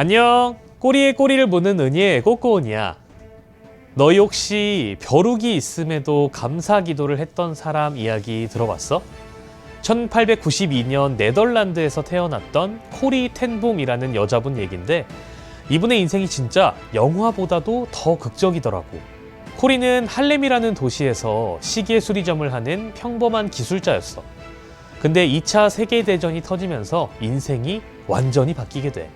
안녕. 꼬리에 꼬리를 무는 은희의 꼬꼬은이야. 너희 혹시 벼룩이 있음에도 감사 기도를 했던 사람 이야기 들어봤어? 1892년 네덜란드에서 태어났던 코리 텐봉이라는 여자분 얘긴데 이분의 인생이 진짜 영화보다도 더 극적이더라고. 코리는 할렘이라는 도시에서 시계 수리점을 하는 평범한 기술자였어. 근데 2차 세계대전이 터지면서 인생이 완전히 바뀌게 돼.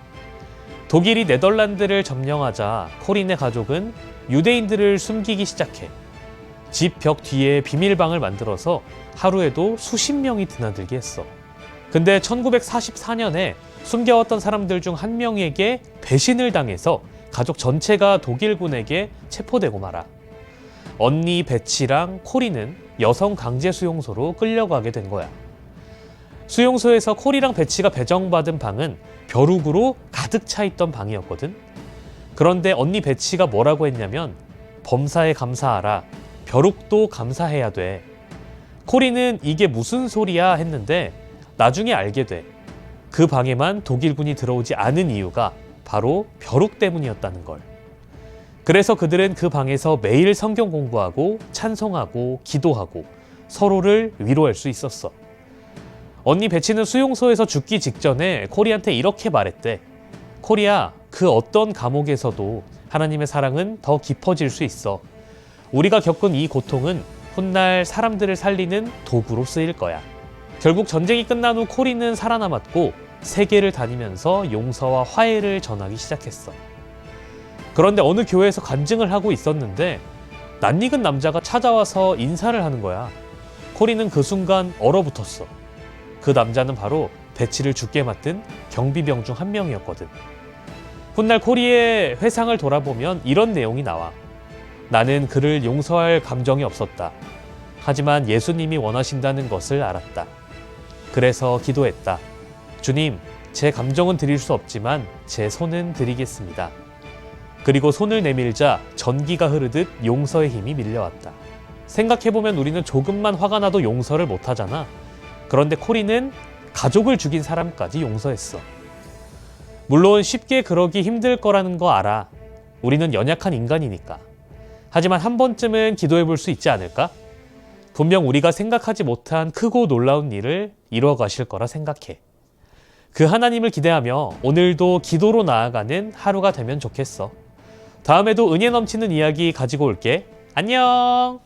독일이 네덜란드를 점령하자 코린의 가족은 유대인들을 숨기기 시작해. 집 벽 뒤에 비밀방을 만들어서 하루에도 수십 명이 드나들게 했어. 근데 1944년에 숨겨왔던 사람들 중 한 명에게 배신을 당해서 가족 전체가 독일군에게 체포되고 말아. 언니 베치랑 코리는 여성 강제 수용소로 끌려가게 된 거야. 수용소에서 코리랑 베치가 배정받은 방은 벼룩으로 가득 차 있던 방이었거든. 그런데 언니 베치가 뭐라고 했냐면 범사에 감사하라. 벼룩도 감사해야 돼. 코리는 이게 무슨 소리야 했는데 나중에 알게 돼. 그 방에만 독일군이 들어오지 않은 이유가 바로 벼룩 때문이었다는 걸. 그래서 그들은 그 방에서 매일 성경 공부하고 찬송하고 기도하고 서로를 위로할 수 있었어. 언니 베치는 수용소에서 죽기 직전에 코리한테 이렇게 말했대. 코리야, 그 어떤 감옥에서도 하나님의 사랑은 더 깊어질 수 있어. 우리가 겪은 이 고통은 훗날 사람들을 살리는 도구로 쓰일 거야. 결국 전쟁이 끝난 후 코리는 살아남았고 세계를 다니면서 용서와 화해를 전하기 시작했어. 그런데 어느 교회에서 간증을 하고 있었는데 낯익은 남자가 찾아와서 인사를 하는 거야. 코리는 그 순간 얼어붙었어. 그 남자는 바로 배치를 죽게 맡은 경비병 중 한 명이었거든. 훗날 코리의 회상을 돌아보면 이런 내용이 나와. 나는 그를 용서할 감정이 없었다. 하지만 예수님이 원하신다는 것을 알았다. 그래서 기도했다. 주님, 제 감정은 드릴 수 없지만 제 손은 드리겠습니다. 그리고 손을 내밀자 전기가 흐르듯 용서의 힘이 밀려왔다. 생각해보면 우리는 조금만 화가 나도 용서를 못하잖아. 그런데 코리는 가족을 죽인 사람까지 용서했어. 물론 쉽게 그러기 힘들 거라는 거 알아. 우리는 연약한 인간이니까. 하지만 한 번쯤은 기도해 볼 수 있지 않을까? 분명 우리가 생각하지 못한 크고 놀라운 일을 이루어 가실 거라 생각해. 그 하나님을 기대하며 오늘도 기도로 나아가는 하루가 되면 좋겠어. 다음에도 은혜 넘치는 이야기 가지고 올게. 안녕!